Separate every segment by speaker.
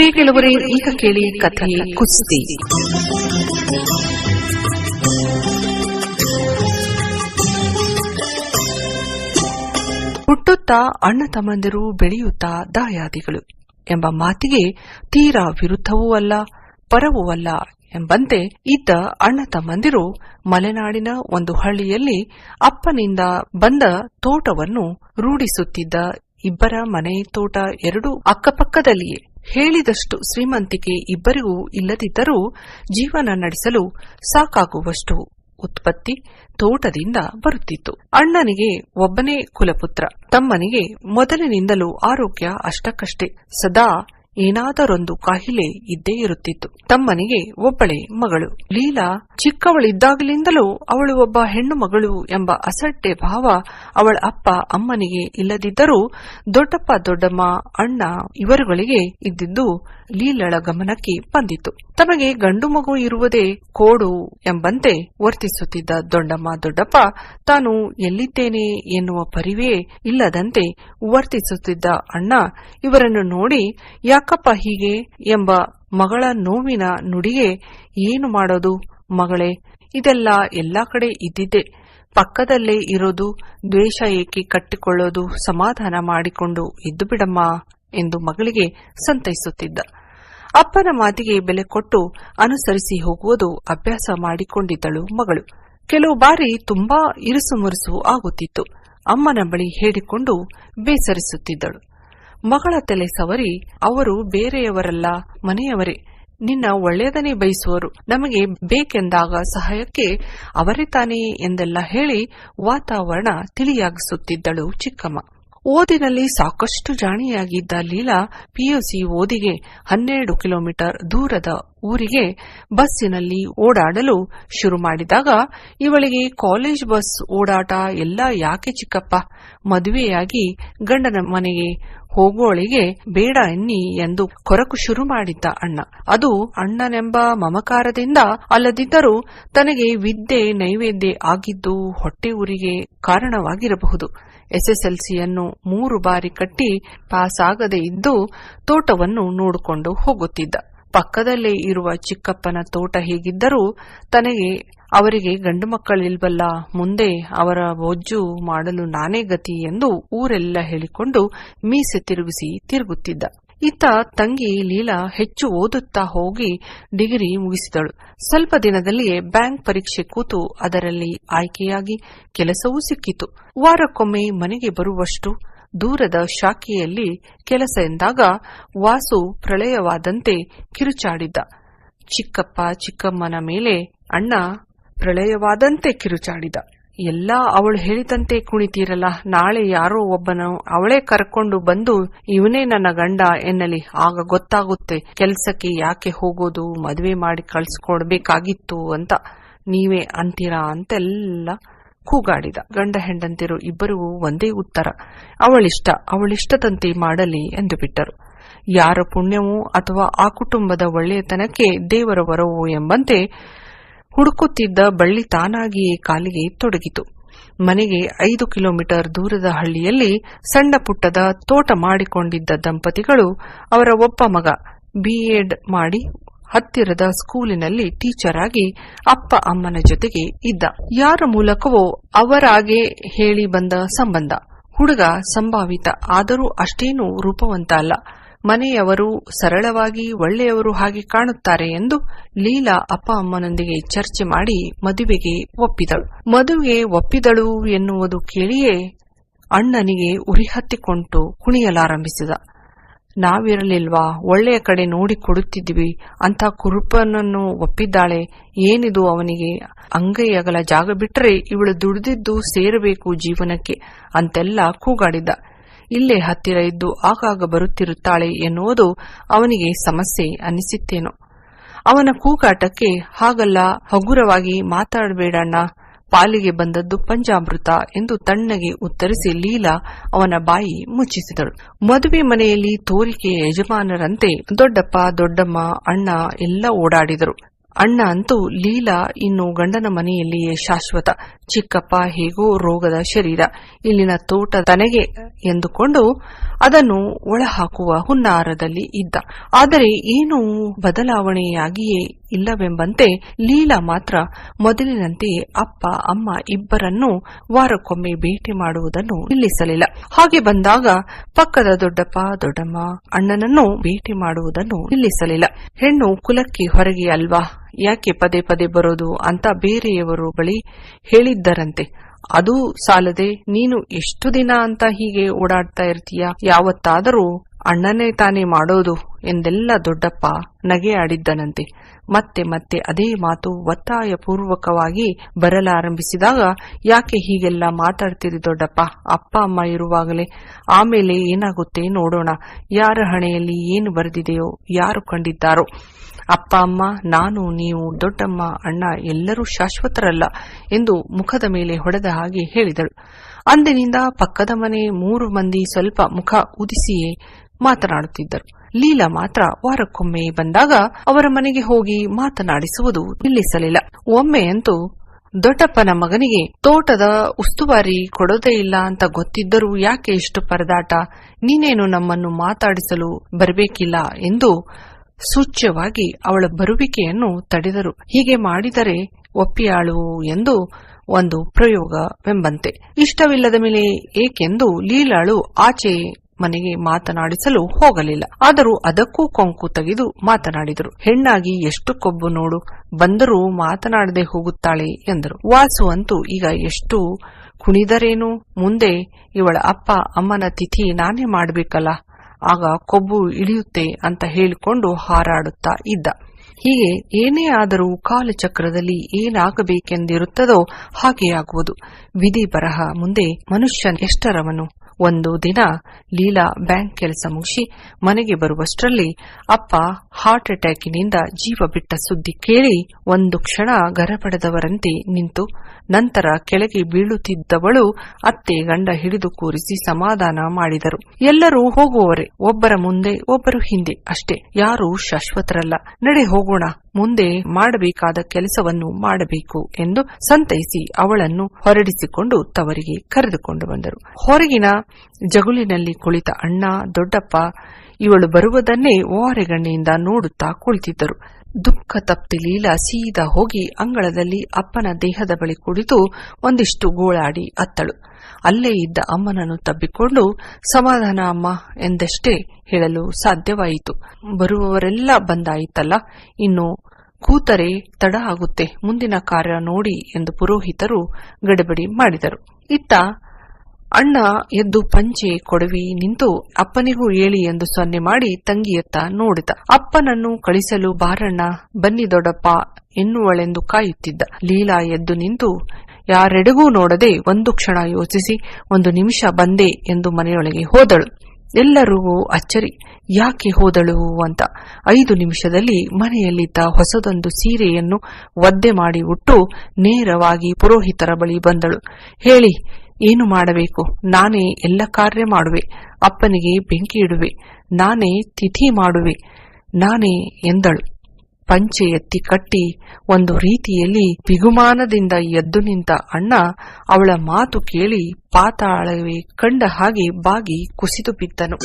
Speaker 1: ಪ್ರಿಯ ಈಗ ಕೇಳಿ ಕಥೆ ಕುಸ್ತಿ. ಹುಟ್ಟುತ್ತಾ ಅಣ್ಣ ತಮ್ಮಂದಿರು ಬೆಳೆಯುತ್ತಾ ದಾಯಾದಿಗಳು ಎಂಬ ಮಾತಿಗೆ ತೀರಾ ವಿರುದ್ಧವೂ ಅಲ್ಲ, ಪರವೂ ಅಲ್ಲ ಎಂಬಂತೆ ಇದ್ದ ಅಣ್ಣ ತಮ್ಮಂದಿರು ಮಲೆನಾಡಿನ ಒಂದು ಹಳ್ಳಿಯಲ್ಲಿ ಅಪ್ಪನಿಂದ ಬಂದ ತೋಟವನ್ನು ರೂಢಿಸುತ್ತಿದ್ದ ಇಬ್ಬರ ಮನೆ ತೋಟ ಎರಡೂ ಅಕ್ಕಪಕ್ಕದಲ್ಲಿಯೇ. ಹೇಳಿದಷ್ಟು ಶ್ರೀಮಂತಿಕೆ ಇಬ್ಬರಿಗೂ ಇಲ್ಲದಿದ್ದರೂ ಜೀವನ ನಡೆಸಲು ಸಾಕಾಗುವಷ್ಟು ಉತ್ಪತ್ತಿ ತೋಟದಿಂದ ಬರುತ್ತಿತ್ತು. ಅಣ್ಣನಿಗೆ ಒಬ್ಬನೇ ಕುಲಪುತ್ರ. ತಮ್ಮನಿಗೆ ಮೊದಲಿನಿಂದಲೂ ಆರೋಗ್ಯ ಅಷ್ಟಕ್ಕಷ್ಟೇ. ಸದಾ ಏನಾದರೊಂದು ಕಾಯಿಲೆ ಇದ್ದೇ ಇರುತ್ತಿತ್ತು. ತಮ್ಮನಿಗೆ ಒಬ್ಬಳೆ ಮಗಳು. ಲೀಲಾ ಚಿಕ್ಕವಳಿದ್ದಾಗಲಿಂದಲೂ ಅವಳು ಒಬ್ಬ ಹೆಣ್ಣು ಮಗಳು ಎಂಬ ಅಸಟ್ಟೆ ಭಾವ ಅವಳ ಅಪ್ಪ ಅಮ್ಮನಿಗೆ ಇಲ್ಲದಿದ್ದರೂ ದೊಡ್ಡಪ್ಪ, ದೊಡ್ಡಮ್ಮ, ಅಣ್ಣ ಇವರುಗಳಿಗೆ ಇದ್ದಿದ್ದು ಲೀಲಳ ಗಮನಕ್ಕೆ ಬಂದಿತು. ತಮಗೆ ಗಂಡು ಮಗು ಇರುವುದೇ ಕೋಡು ಎಂಬಂತೆ ವರ್ತಿಸುತ್ತಿದ್ದ ದೊಡ್ಡಮ್ಮ ದೊಡ್ಡಪ್ಪ ತಾನು ಎಲ್ಲಿದ್ದೇನೆ ಎನ್ನುವ ಪರಿವೇ ಇಲ್ಲದಂತೆ ವರ್ತಿಸುತ್ತಿದ್ದ ಅಣ್ಣ ಇವರನ್ನು ನೋಡಿ, ಯಾಕಪ್ಪ ಹೀಗೆ ಎಂಬ ಮಗಳ ನೋವಿನ ನುಡಿಗೆ ಏನು ಮಾಡೋದು ಮಗಳೇ? ಇದೆಲ್ಲ ಎಲ್ಲಾ ಕಡೆ ಇದ್ದಿದ್ದೆ. ಪಕ್ಕದಲ್ಲೇ ಇರೋದು ದ್ವೇಷ ಏಕೆ ಕಟ್ಟಿಕೊಳ್ಳೋದು ಸಮಾಧಾನ ಮಾಡಿಕೊಂಡು ಇದ್ದು ಬಿಡಮ್ಮ? ಎಂದು ಮಗಳಿಗೆ ಸಂತೈಸುತ್ತಿದ್ದ. ಅಪ್ಪನ ಮಾತಿಗೆ ಬೆಲೆ ಕೊಟ್ಟು ಅನುಸರಿಸಿ ಹೋಗುವುದು ಅಭ್ಯಾಸ ಮಾಡಿಕೊಂಡಿದ್ದಳು ಮಗಳು. ಕೆಲವು ಬಾರಿ ತುಂಬಾ ಇರುಸುಮುರುಸು ಆಗುತ್ತಿತ್ತು. ಅಮ್ಮನ ಬಳಿ ಹೇಳಿಕೊಂಡು ಬೇಸರಿಸುತ್ತಿದ್ದಳು. ಮಗಳ ತಲೆ ಸವರಿ, ಅವರು ಬೇರೆಯವರಲ್ಲ, ಮನೆಯವರೇ. ನಿನ್ನ ಒಳ್ಳೆಯದನ್ನೇ ಬಯಸುವರು. ನಮಗೆ ಬೇಕೆಂದಾಗ ಸಹಾಯಕ್ಕೆ ಅವರೇ ತಾನೇ ಎಂದೆಲ್ಲ ಹೇಳಿ ವಾತಾವರಣ ತಿಳಿಯಾಗಿಸುತ್ತಿದ್ದಳು ಚಿಕ್ಕಮ್ಮ. ಓದಿನಲ್ಲಿ ಸಾಕಷ್ಟು ಜಾಣಿಯಾಗಿದ್ದ ಲೀಲಾ ಪಿಯುಸಿ ಓದಿಗೆ ಹನ್ನೆರಡು ಕಿಲೋಮೀಟರ್ ದೂರದ ಊರಿಗೆ ಬಸ್ಸಿನಲ್ಲಿ ಓಡಾಡಲು ಶುರು ಮಾಡಿದಾಗ, ಇವಳಿಗೆ ಕಾಲೇಜ್ ಬಸ್ ಓಡಾಟ ಎಲ್ಲ ಯಾಕೆ ಚಿಕ್ಕಪ್ಪ? ಮದುವೆಯಾಗಿ ಗಂಡನ ಮನೆಗೆ ಹೋಗೋಳಿಗೆ ಬೇಡ ಎನ್ನಿ ಎಂದು ಕೊರಕು ಶುರು ಮಾಡಿದ್ದ ಅಣ್ಣ. ಅದು ಅಣ್ಣನೆಂಬ ಮಮಕಾರದಿಂದ ಅಲ್ಲದಿದ್ದರೂ ತನಗೆ ವಿದ್ಯೆ ನೈವೇದ್ಯ ಆಗಿದ್ದು ಹೊಟ್ಟೆ ಊರಿಗೆ ಕಾರಣವಾಗಿರಬಹುದು. ಎಸ್ಎಸ್ಎಲ್ಸಿಯನ್ನು ಮೂರು ಬಾರಿ ಕಟ್ಟಿ ಪಾಸ್ ಇದ್ದು ತೋಟವನ್ನು ನೋಡಿಕೊಂಡು ಹೋಗುತ್ತಿದ್ದ. ಪಕ್ಕದಲ್ಲೇ ಇರುವ ಚಿಕ್ಕಪ್ಪನ ತೋಟ ಹೇಗಿದ್ದರೂ ತನಗೆ ಅವರಿಗೆ ಗಂಡು ಮಕ್ಕಳಿಲ್ವಲ್ಲ, ಮುಂದೆ ಅವರ ಬೊಜ್ಜು ಮಾಡಲು ನಾನೇ ಗತಿ ಎಂದು ಊರೆಲ್ಲ ಹೇಳಿಕೊಂಡು ಮೀಸೆ ತಿರುಗಿಸಿ ತಿರುಗುತ್ತಿದ್ದ. ಇತ್ತ ತಂಗಿ ಲೀಲಾ ಹೆಚ್ಚು ಓದುತ್ತಾ ಹೋಗಿ ಡಿಗ್ರಿ ಮುಗಿಸಿದಳು. ಸ್ವಲ್ಪ ದಿನದಲ್ಲಿಯೇ ಬ್ಯಾಂಕ್ ಪರೀಕ್ಷೆ ಕೂತು ಅದರಲ್ಲಿ ಆಯ್ಕೆಯಾಗಿ ಕೆಲಸವೂ ಸಿಕ್ಕಿತು. ವಾರಕ್ಕೊಮ್ಮೆ ಮನೆಗೆ ಬರುವಷ್ಟು ದೂರದ ಶಾಖೆಯಲ್ಲಿ ಕೆಲಸ ಎಂದಾಗ ವಾಸು ಪ್ರಳಯವಾದಂತೆ ಕಿರುಚಾಡಿದ್ದ. ಚಿಕ್ಕಪ್ಪ ಚಿಕ್ಕಮ್ಮನ ಮೇಲೆ ಅಣ್ಣ ಪ್ರಳಯವಾದಂತೆ ಕಿರುಚಾಡಿದ. ಎಲ್ಲ ಅವಳು ಹೇಳಿದಂತೆ ಕುಣಿತೀರಲ್ಲ, ನಾಳೆ ಯಾರೋ ಒಬ್ಬನು ಅವಳೇ ಕರ್ಕೊಂಡು ಬಂದು ಇವನೇ ನನ್ನ ಗಂಡ ಎನ್ನಲಿ, ಆಗ ಗೊತ್ತಾಗುತ್ತೆ ಕೆಲ್ಸಕ್ಕೆ ಯಾಕೆ ಹೋಗೋದು, ಮದುವೆ ಮಾಡಿ ಕಳ್ಸ್ಕೊಡ್ಬೇಕಾಗಿತ್ತು ಅಂತ. ನೀವೇ ಅಂತೀರಾ ಅಂತೆಲ್ಲ ಕೂಗಾಡಿದ. ಗಂಡ ಹೆಂಡಂತಿರು ಇಬ್ಬರೂ ಒಂದೇ ಉತ್ತರ, ಅವಳಿಷ್ಟ ಅವಳಿಷ್ಟದಂತೆ ಮಾಡಲಿ ಎಂದು ಬಿಟ್ಟರು. ಯಾರ ಪುಣ್ಯವೋ ಅಥವಾ ಆ ಕುಟುಂಬದ ಒಳ್ಳೆಯತನಕ್ಕೆ ದೇವರ ವರವೋ ಎಂಬಂತೆ ಹುಡುಕುತ್ತಿದ್ದ ಬಳ್ಳಿ ತಾನಾಗಿಯೇ ಕಾಲಿಗೆ ತೊಡಗಿತು. ಮನೆಗೆ ಐದು ಕಿಲೋಮೀಟರ್ ದೂರದ ಹಳ್ಳಿಯಲ್ಲಿ ಸಣ್ಣ ಪುಟ್ಟದ ತೋಟ ಮಾಡಿಕೊಂಡಿದ್ದ ದಂಪತಿಗಳು ಅವರ ಒಬ್ಬ ಮಗ ಬಿಎಡ್ ಮಾಡಿ ಹತ್ತಿರದ ಸ್ಕೂಲಿನಲ್ಲಿ ಟೀಚರ್ ಆಗಿ ಅಪ್ಪ ಅಮ್ಮನ ಜೊತೆಗೆ ಇದ್ದ. ಯಾರ ಮೂಲಕವೋ ಅವರಾಗೆ ಹೇಳಿ ಬಂದ ಸಂಬಂಧ. ಹುಡುಗ ಸಂಭಾವಿತ, ಆದರೂ ಅಷ್ಟೇನೂ ರೂಪವಂತ ಅಲ್ಲ. ಮನೆಯವರು ಸರಳವಾಗಿ ಒಳ್ಳೆಯವರು ಹಾಗೆ ಕಾಣುತ್ತಾರೆ ಎಂದು ಲೀಲಾ ಅಪ್ಪ ಅಮ್ಮನೊಂದಿಗೆ ಚರ್ಚೆ ಮಾಡಿ ಮದುವೆಗೆ ಒಪ್ಪಿದಳು. ಮದುವೆ ಒಪ್ಪಿದಳು ಎನ್ನುವುದು ಕೇಳಿಯೇ ಅಣ್ಣನಿಗೆ ಉರಿಹತ್ತಿಕೊಂಡು ಕುಣಿಯಲಾರಂಭಿಸಿದ. ನಾವಿರಲಿಲ್ವಾ? ಒಳ್ಳೆಯ ಕಡೆ ನೋಡಿ ಕೊಡುತ್ತಿದ್ವಿ ಅಂತ ಕುರುಪನನ್ನು ಒಪ್ಪಿದ್ದಾಳೆ. ಏನಿದು ಅವನಿಗೆ? ಅಂಗೈಯಗಲ ಜಾಗ ಬಿಟ್ಟರೆ ಇವಳು ದುಡಿದಿದ್ದು ಸೇರಬೇಕು ಜೀವನಕ್ಕೆ ಅಂತೆಲ್ಲ ಕೂಗಾಡಿದ್ದ. ಇಲ್ಲೇ ಹತ್ತಿರ ಇದ್ದು ಆಗಾಗ ಬರುತ್ತಿರುತ್ತಾಳೆ ಎನ್ನುವುದು ಅವನಿಗೆ ಸಮಸ್ಯೆ ಅನ್ನಿಸಿತ್ತೇನೋ. ಅವನ ಕೂಗಾಟಕ್ಕೆ ಹಾಗಲ್ಲ, ಹಗುರವಾಗಿ ಮಾತಾಡಬೇಡಣ್ಣ ಪಾಲಿಗೆ ಬಂದದ್ದು ಪಂಚಾಮೃತ ಎಂದು ತಣ್ಣಗೆ ಉತ್ತರಿಸಿ ಲೀಲಾ ಅವನ ಬಾಯಿ ಮುಚ್ಚಿಸಿದಳು. ಮದುವೆ ಮನೆಯಲ್ಲಿ ತೋರಿಕೆ ಯಜಮಾನರಂತೆ ದೊಡ್ಡಪ್ಪ, ದೊಡ್ಡಮ್ಮ, ಅಣ್ಣ ಎಲ್ಲ ಓಡಾಡಿದರು. ಅಣ್ಣ ಅಂತೂ ಲೀಲಾ ಇನ್ನು ಗಂಡನ ಮನೆಯಲ್ಲಿಯೇ ಶಾಶ್ವತ. ಚಿಕ್ಕಪ್ಪ ಹೇಗೋ ರೋಗದ ಶರೀರ, ಇಲ್ಲಿನ ತೋಟ ತನಗೆ ಎಂದುಕೊಂಡು ಅದನ್ನು ಒಳಹಾಕುವ ಹುನ್ನಾರದಲ್ಲಿ ಇದ್ದ. ಆದರೆ ಏನು ಬದಲಾವಣೆಯಾಗಿಯೇ ಇಲ್ಲವೆಂಬಂತೆ ಲೀಲಾ ಮಾತ್ರ ಮೊದಲಿನಂತೆಯೇ ಅಪ್ಪ, ಅಮ್ಮ ಇಬ್ಬರನ್ನೂ ವಾರಕ್ಕೊಮ್ಮೆ ಭೇಟಿ ಮಾಡುವುದನ್ನು ನಿಲ್ಲಿಸಲಿಲ್ಲ. ಹಾಗೆ ಬಂದಾಗ ಪಕ್ಕದ ದೊಡ್ಡಪ್ಪ, ದೊಡ್ಡಮ್ಮ ಅಣ್ಣನನ್ನು ಭೇಟಿ ಮಾಡುವುದನ್ನು ನಿಲ್ಲಿಸಲಿಲ್ಲ. ಹೆಣ್ಣು ಕುಲಕ್ಕೆ ಹೊರಗೆ ಅಲ್ವಾ? ಯಾಕೆ ಪದೇ ಪದೇ ಬರೋದು ಅಂತ ಬೇರೆಯವರು ಬಳಿ ಹೇಳಿದ್ದರಂತೆ. ಅದು ಸಾಲದೆ ನೀನು ಎಷ್ಟು ದಿನ ಅಂತ ಹೀಗೆ ಓಡಾಡ್ತಾ ಇರ್ತೀಯ? ಯಾವತ್ತಾದರೂ ಅಣ್ಣನೇ ತಾನೇ ಮಾಡೋದು. ಎಂದೆಲ್ಲ ದೊಡ್ಡಪ್ಪ ನಗೆ ಆಡಿದ್ದನಂತೆ. ಮತ್ತೆ ಮತ್ತೆ ಅದೇ ಮಾತು ಒತ್ತಾಯಪೂರ್ವಕವಾಗಿ ಬರಲಾರಂಭಿಸಿದಾಗ, ಯಾಕೆ ಹೀಗೆಲ್ಲ ಮಾತಾಡ್ತೀರಿ ದೊಡ್ಡಪ್ಪ? ಅಪ್ಪ, ಅಮ್ಮ ಇರುವಾಗಲೇ. ಆಮೇಲೆ ಏನಾಗುತ್ತೆ ನೋಡೋಣ. ಯಾರ ಹಣೆಯಲ್ಲಿ ಏನು ಬರೆದಿದೆಯೋ, ಯಾರು ಕಂಡಿದ್ದಾರೋ. ಅಪ್ಪ, ಅಮ್ಮ, ನಾನು, ನೀವು, ದೊಡ್ಡಮ್ಮ, ಅಣ್ಣ ಎಲ್ಲರೂ ಶಾಶ್ವತರಲ್ಲ ಎಂದು ಮುಖದ ಮೇಲೆ ಹೊಡೆದ ಹಾಗೆ ಹೇಳಿದಳು. ಅಂದಿನಿಂದ ಪಕ್ಕದ ಮನೆ ಮೂರು ಮಂದಿ ಸ್ವಲ್ಪ ಮುಖ ಉದಿಸಿಯೇ ಮಾತನಾಡುತ್ತಿದ್ದರು. ಲೀಲಾ ಮಾತ್ರ ವಾರಕ್ಕೊಮ್ಮೆ ಬಂದಾಗ ಅವರ ಮನೆಗೆ ಹೋಗಿ ಮಾತನಾಡಿಸುವುದು ನಿಲ್ಲಿಸಲಿಲ್ಲ. ಒಮ್ಮೆಯಂತೂ ದೊಡ್ಡಪ್ಪನ ಮಗನಿಗೆ ತೋಟದ ಉಸ್ತುವಾರಿ ಕೊಡೋದೇ ಇಲ್ಲ ಅಂತ ಗೊತ್ತಿದ್ದರೂ ಯಾಕೆ ಇಷ್ಟು ಪರದಾಟ? ನೀನೇನು ನಮ್ಮನ್ನು ಮಾತಾಡಿಸಲು ಬರಬೇಕಿಲ್ಲ ಎಂದು ಸೂಚ್ಯವಾಗಿ ಅವಳ ಬರುವಿಕೆಯನ್ನು ತಡೆದರು. ಹೀಗೆ ಮಾಡಿದರೆ ಒಪ್ಪಿಯಾಳು ಎಂದು ಒಂದು ಪ್ರಯೋಗವೆಂಬಂತೆ. ಇಷ್ಟವಿಲ್ಲದ ಮೇಲೆ ಏಕೆಂದು ಲೀಲಾಳು ಆಚೆ ಮನೆಗೆ ಮಾತನಾಡಿಸಲು ಹೋಗಲಿಲ್ಲ. ಆದರೂ ಅದಕ್ಕೂ ಕೊಂಕು ತೆಗೆದು ಮಾತನಾಡಿದರು. ಹೆಣ್ಣಾಗಿ ಎಷ್ಟು ಕೊಬ್ಬು ನೋಡು, ಬಂದರೂ ಮಾತನಾಡದೆ ಹೋಗುತ್ತಾಳೆ ಎಂದರು. ವಾಸು ಅಂತೂ ಈಗ ಎಷ್ಟು ಕುಣಿದರೇನು? ಮುಂದೆ ಇವಳ ಅಪ್ಪ ಅಮ್ಮನ ತಿಥಿ ನಾನೇ ಮಾಡಬೇಕಲ್ಲ, ಆಗ ಕೊಬ್ಬು ಇಳಿಯುತ್ತೆ ಅಂತ ಹೇಳಿಕೊಂಡು ಹಾರಾಡುತ್ತಾ ಇದ್ದ. ಹೀಗೆ ಏನೇ ಆದರೂ ಕಾಲಚಕ್ರದಲ್ಲಿ ಏನಾಗಬೇಕೆಂದಿರುತ್ತದೋ ಹಾಗೆ ಆಗುವುದು ವಿಧಿ ಬರಹ ಮುಂದೆ ಮನುಷ್ಯನ್ ಎಷ್ಟರವನು? ಒಂದು ದಿನ ಲೀಲಾ ಬ್ಯಾಂಕ್ ಕೆಲಸ ಮುಗಿಸಿ ಮನೆಗೆ ಬರುವಷ್ಟರಲ್ಲಿ ಅಪ್ಪ ಹಾರ್ಟ್ ಅಟ್ಯಾಕಿನಿಂದ ಜೀವ ಬಿಟ್ಟ ಸುದ್ದಿ ಕೇಳಿ ಒಂದು ಕ್ಷಣ ಗರಪಡೆದವರಂತೆ ನಿಂತು ನಂತರ ಕೆಳಗೆ ಬೀಳುತ್ತಿದ್ದವಳು ಅತ್ತೆ ಗಂಡ ಹಿಡಿದು ಕೂರಿಸಿ ಸಮಾಧಾನ ಮಾಡಿದರು. ಎಲ್ಲರೂ ಹೋಗುವವರೇ, ಒಬ್ಬರ ಮುಂದೆ, ಒಬ್ಬರು ಹಿಂದೆ ಅಷ್ಟೇ. ಯಾರೂ ಶಾಶ್ವತರಲ್ಲ. ನಡೆ ಹೋಗೋಣ, ಮುಂದೆ ಮಾಡಬೇಕಾದ ಕೆಲಸವನ್ನು ಮಾಡಬೇಕು ಎಂದು ಸಂತೈಸಿ ಅವಳನ್ನು ಹೊರಡಿಸಿಕೊಂಡು ತವರಿಗೆ ಕರೆದುಕೊಂಡು ಬಂದರು. ಹೊರಗಿನ ಜಗುಲಿನಲ್ಲಿ ಕುಳಿತ ಅಣ್ಣ, ದೊಡ್ಡಪ್ಪ, ಇವಳು ಬರುವುದನ್ನೇ ಓರೆಗಣ್ಣಿಯಿಂದ ನೋಡುತ್ತಾ ಕುಳಿತಿದ್ದರು. ದುಃಖ ತಪ್ತಿ ಲೀಲಾ ಸೀದಾ ಹೋಗಿ ಅಂಗಳದಲ್ಲಿ ಅಪ್ಪನ ದೇಹದ ಬಳಿ ಕುಳಿತು ಒಂದಿಷ್ಟು ಗೋಳಾಡಿ ಅತ್ತಳು. ಅಲ್ಲೇ ಇದ್ದ ಅಮ್ಮನನ್ನು ತಬ್ಬಿಕೊಂಡು, ಸಮಾಧಾನ ಅಮ್ಮ ಎಂದಷ್ಟೇ ಹೇಳಲು ಸಾಧ್ಯವಾಯಿತು. ಬರುವವರೆಲ್ಲ ಬಂದಾಯಿತಲ್ಲ. ಇನ್ನು ಕೂತರೆ ತಡ ಆಗುತ್ತೆ. ಮುಂದಿನ ಕಾರ್ಯ ನೋಡಿ ಎಂದು ಪುರೋಹಿತರು ಗಡಬಡಿ ಮಾಡಿದರು. ಇತ್ತ ಅಣ್ಣ ಎದ್ದು ಪಂಚೆ ಕೊಡವಿ, ನಿಂತು ಅಪ್ಪನಿಗೂ ಹೇಳಿ ಎಂದು ಸೊನ್ನೆ ಮಾಡಿ ತಂಗಿಯತ್ತ ನೋಡಿದ. ಅಪ್ಪನನ್ನು ಕಳಿಸಲು ಬಾರಣ್ಣ, ಬನ್ನಿ ದೊಡ್ಡಪ್ಪ ಎನ್ನುವಳೆಂದು ಕಾಯುತ್ತಿದ್ದ. ಲೀಲಾ ಎದ್ದು ನಿಂತು, ಯಾರೆಡೆಗೂ ನೋಡದೆ ಒಂದು ಕ್ಷಣ ಯೋಚಿಸಿ, ಒಂದು ನಿಮಿಷ ಬಂದೆ ಎಂದು ಮನೆಯೊಳಗೆ ಹೋದಳು. ಎಲ್ಲರೂ ಅಚ್ಚರಿ, ಯಾಕೆ ಹೋದಳು ಅಂತ. ಐದು ನಿಮಿಷದಲ್ಲಿ ಮನೆಯಲ್ಲಿದ್ದ ಹೊಸದೊಂದು ಸೀರೆಯನ್ನು ಒದ್ದೆ ಮಾಡಿ ಉಟ್ಟು ನೇರವಾಗಿ ಪುರೋಹಿತರ ಬಳಿ ಬಂದಳು. ಹೇಳಿ ಏನು ಮಾಡಬೇಕು? ನಾನೇ ಎಲ್ಲ ಕಾರ್ಯ ಮಾಡುವೆ, ಅಪ್ಪನಿಗೆ ಬೆಂಕಿ ಇಡುವೆ, ನಾನೇ ತಿಥಿ ಮಾಡುವೆ, ನಾನೇ ಎಂದಳು. ಪಂಚೆ ಎತ್ತಿ ಕಟ್ಟಿ ಒಂದು ರೀತಿಯಲ್ಲಿ ಬಿಗುಮಾನದಿಂದ ಎದ್ದು ನಿಂತ ಅಣ್ಣ ಅವಳ ಮಾತು ಕೇಳಿ ಪಾತಾಳವೇ ಕಂಡ ಹಾಗೆ ಬಾಗಿ ಕುಸಿದು ಬಿದ್ದನು.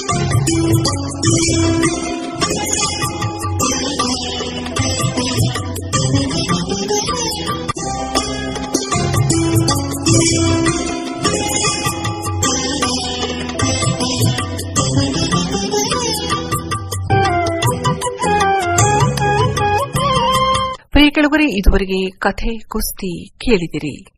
Speaker 1: ಇದುವರೆಗೆ ಕಥೆ ಕುಸ್ತಿ ಕೇಳಿದಿರಿ.